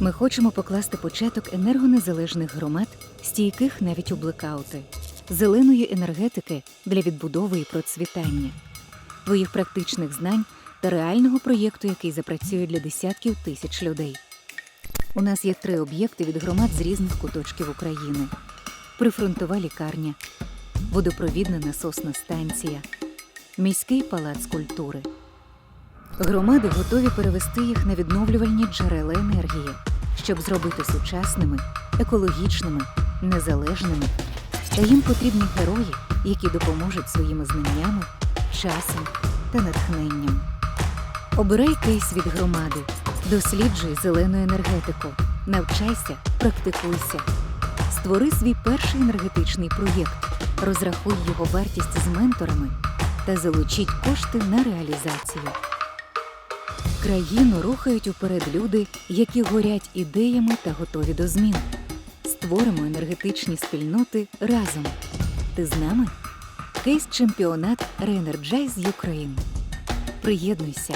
Ми хочемо покласти початок енергонезалежних громад, стійких навіть у блекаути, зеленої енергетики для відбудови і процвітання, твоїх практичних знань та реального проєкту, який запрацює для десятків тисяч людей. У нас є три об'єкти від громад з різних куточків України: прифронтова лікарня, водопровідна насосна станція, міський палац культури. Громади готові перевести їх на відновлювальні джерела енергії, щоб зробити сучасними, екологічними, незалежними. Та їм потрібні герої, які допоможуть своїми знаннями, часом та натхненням. Обирай кейс від громади, досліджуй зелену енергетику, навчайся, практикуйся. Створи свій перший енергетичний проєкт, розрахуй його вартість з менторами та залучіть кошти на реалізацію. Країну рухають уперед люди, які горять ідеями та готові до змін. Створимо енергетичні спільноти разом. Ти з нами? Кейс чемпіонат Reenergize Ukraine. Приєднуйся,